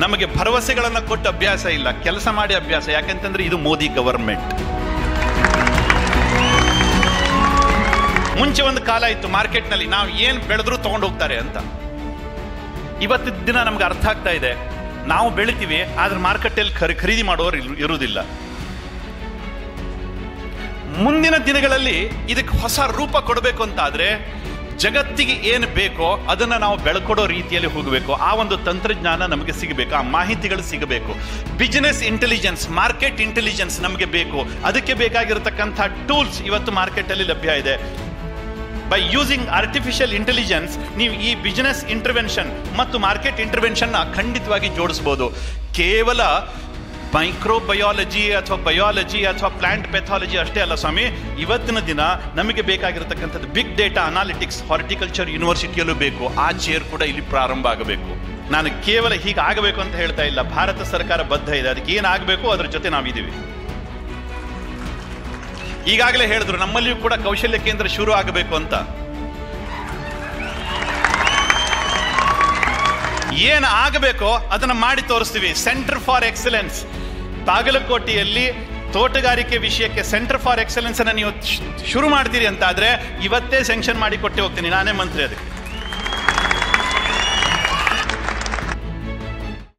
ನಮಗೆ ಭರವಸೆಗಳನ್ನು ಕೊಟ್ಟು ಅಭ್ಯಾಸ ಇಲ್ಲ. ಕೆಲಸ ಮಾಡಿ ಅಭ್ಯಾಸ. ಯಾಕೆಂತಂದ್ರೆ ಇದು ಮೋದಿ ಗವರ್ಮೆಂಟ್. ಮುಂಚೆ ಒಂದು ಕಾಲ ಇತ್ತು ಮಾರ್ಕೆಟ್ನಲ್ಲಿ, ನಾವು ಏನು ಬೆಳೆದ್ರೂ ತಗೊಂಡು ಹೋಗ್ತಾರೆ ಅಂತ. ಇವತ್ತಿನ ದಿನ ನಮ್ಗೆ ಅರ್ಥ ಆಗ್ತಾ ಇದೆ. ನಾವು ಬೆಳಿತೀವಿ, ಆದ್ರೆ ಮಾರುಕಟ್ಟೆಯಲ್ಲಿ ಖರಿ, ಖರೀದಿ ಮಾಡೋರು ಇರು- ಇರುವುದಿಲ್ಲ. ಮುಂದಿನ ದಿನಗಳಲ್ಲಿ ಇದಕ್ಕೆ ಹೊಸ ರೂಪ ಕೊಡಬೇಕು ಅಂತ ಆದ್ರೆ ಜಗತ್ತಿಗೆ ಏನು ಬೇಕೋ ಅದನ್ನು ನಾವು ಬೆಳ್ಕೊಡೋ ರೀತಿಯಲ್ಲಿ ಹೋಗಬೇಕು. ಆ ಒಂದು ತಂತ್ರಜ್ಞಾನ ನಮಗೆ ಸಿಗಬೇಕು, ಆ ಮಾಹಿತಿಗಳು ಸಿಗಬೇಕು. ಬಿಸ್ನೆಸ್ ಇಂಟೆಲಿಜೆನ್ಸ್ ಮಾರ್ಕೆಟ್ ಇಂಟೆಲಿಜೆನ್ಸ್ ನಮಗೆ ಬೇಕು. ಅದಕ್ಕೆ ಬೇಕಾಗಿರತಕ್ಕಂಥ ಟೂಲ್ಸ್ ಇವತ್ತು ಮಾರ್ಕೆಟಲ್ಲಿ ಲಭ್ಯ ಇದೆ. ಬೈ ಯೂಸಿಂಗ್ ಆರ್ಟಿಫಿಷಿಯಲ್ ಇಂಟೆಲಿಜೆನ್ಸ್ ನೀವು ಈ ಬಿಸ್ನೆಸ್ ಇಂಟರ್ವೆನ್ಷನ್ ಮತ್ತು ಮಾರ್ಕೆಟ್ ಇಂಟರ್ವೆನ್ಷನ್ನ ಖಂಡಿತವಾಗಿ ಜೋಡಿಸ್ಬೋದು. ಕೇವಲ ಮೈಕ್ರೋಬಯಾಲಜಿ ಅಥವಾ ಬಯಾಲಜಿ ಅಥವಾ ಪ್ಲಾಂಟ್ ಪೆಥಾಲಜಿ ಅಷ್ಟೇ ಅಲ್ಲ ಸ್ವಾಮಿ, ಇವತ್ತಿನ ದಿನ ನಮಗೆ ಬೇಕಾಗಿರತಕ್ಕಂಥದ್ದು ಬಿಗ್ ಡೇಟಾ ಅನಾಲಿಟಿಕ್ಸ್, ಹಾರ್ಟಿಕಲ್ಚರ್ ಯೂನಿವರ್ಸಿಟಿಯಲ್ಲೂ ಬೇಕು, ಆ ಚೇರ್ ಕೂಡ ಇಲ್ಲಿ ಪ್ರಾರಂಭ ಆಗಬೇಕು. ನಾನು ಕೇವಲ ಹೀಗೆ ಆಗಬೇಕು ಅಂತ ಹೇಳ್ತಾ ಇಲ್ಲ, ಭಾರತ ಸರ್ಕಾರ ಬದ್ಧ ಇದೆ, ಅದಕ್ಕೆ ಏನಾಗಬೇಕು ಅದ್ರ ಜೊತೆ ನಾವಿದ್ದೀವಿ. ಈಗಾಗಲೇ ಹೇಳಿದ್ರು, ನಮ್ಮಲ್ಲಿಯೂ ಕೂಡ ಕೌಶಲ್ಯ ಕೇಂದ್ರ ಶುರು ಆಗಬೇಕು ಅಂತ. ಏನು ಆಗಬೇಕೋ ಅದನ್ನ ಮಾಡಿ ತೋರಿಸ್ತೀವಿ. ಸೆಂಟರ್ ಫಾರ್ ಎಕ್ಸಲೆನ್ಸ್ ಬಾಗಲಕೋಟೆಯಲ್ಲಿ ತೋಟಗಾರಿಕೆ ವಿಷಯಕ್ಕೆ ಸೆಂಟರ್ ಫಾರ್ ಎಕ್ಸಲೆನ್ಸ್ ಅನ್ನು ನೀವು ಶುರು ಮಾಡ್ತೀರಿ ಅಂತ ಆದ್ರೆ ಇವತ್ತೇ ಸೆಂಕ್ಷನ್ ಮಾಡಿ ಕೊಟ್ಟೆ ಹೋಗ್ತೀನಿ. ನಾನೇ ಮಂತ್ರಿ ಅದಕ್ಕೆ.